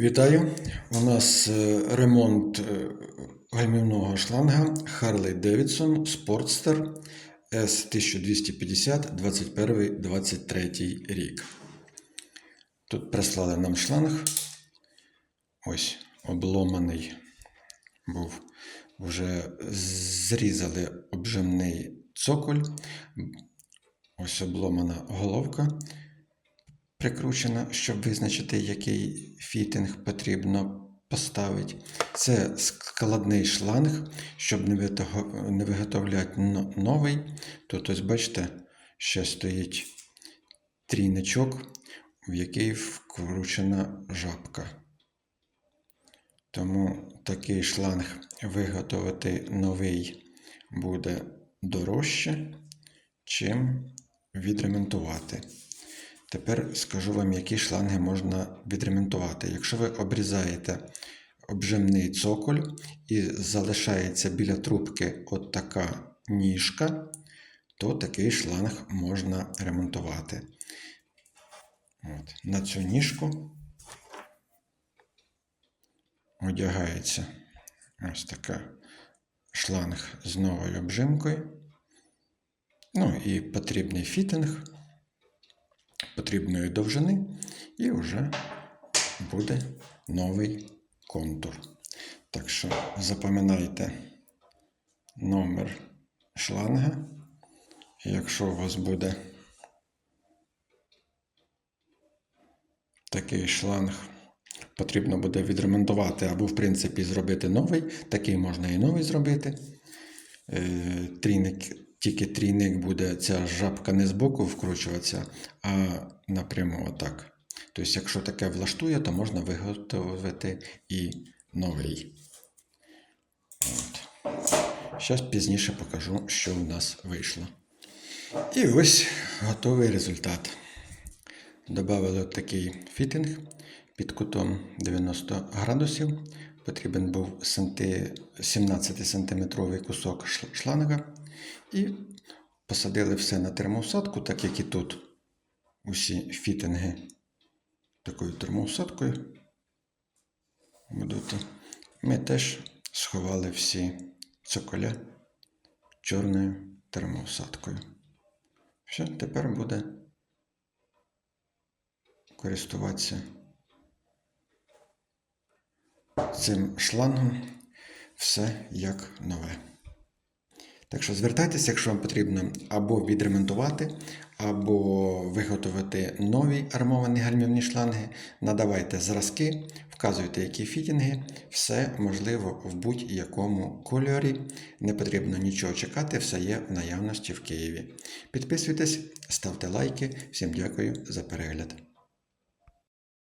Вітаю! У нас е, ремонт е, гальмівного шланга Harley Davidson Sportster S1250 21-23 рік. Тут прислали нам шланг. Ось обломаний був. Вже зрізали обжимний цоколь. Ось обломана головка прикручена, щоб визначити, який фітинг потрібно поставити. Це складний шланг, щоб не виготовляти новий. Тут ось бачите, ще стоїть трійничок, в який вкручена жабка. Тому такий шланг виготовити новий буде дорожче, чим відремонтувати. Тепер скажу вам, які шланги можна відремонтувати. Якщо ви обрізаєте обжимний цоколь і залишається біля трубки от така ніжка, то такий шланг можна ремонтувати. От. На цю ніжку одягається ось така шланг з новою обжимкою. Ну і потрібний фітинг потрібної довжини, і вже буде новий контур. Так що запам'ятайте номер шланга. Якщо у вас буде такий шланг, потрібно буде відремонтувати або, в принципі, зробити новий. Такий можна і новий зробити. Е, Трійник, тільки трійник буде ця жабка не збоку вкручуватися, а напряму отак. Тобто, якщо таке влаштує, то можна виготовити і новий. Зараз пізніше покажу, що у нас вийшло. І ось готовий результат. Добавили такий фітинг під кутом 90 градусів. Потрібен був 17-сантиметровий кусок шланга. І посадили все на термоусадку, так як і тут усі фітинги такою термоусадкою будуть. Ми теж сховали всі цоколя чорною термоусадкою. Все, тепер буде користуватися цим шлангом все як нове. Так що звертайтеся, якщо вам потрібно або відремонтувати, або виготовити нові армовані гальмівні шланги. Надавайте зразки, вказуйте, які фітінги, все можливо в будь-якому кольорі. Не потрібно нічого чекати, все є в наявності в Києві. Підписуйтесь, ставте лайки. Всім дякую за перегляд.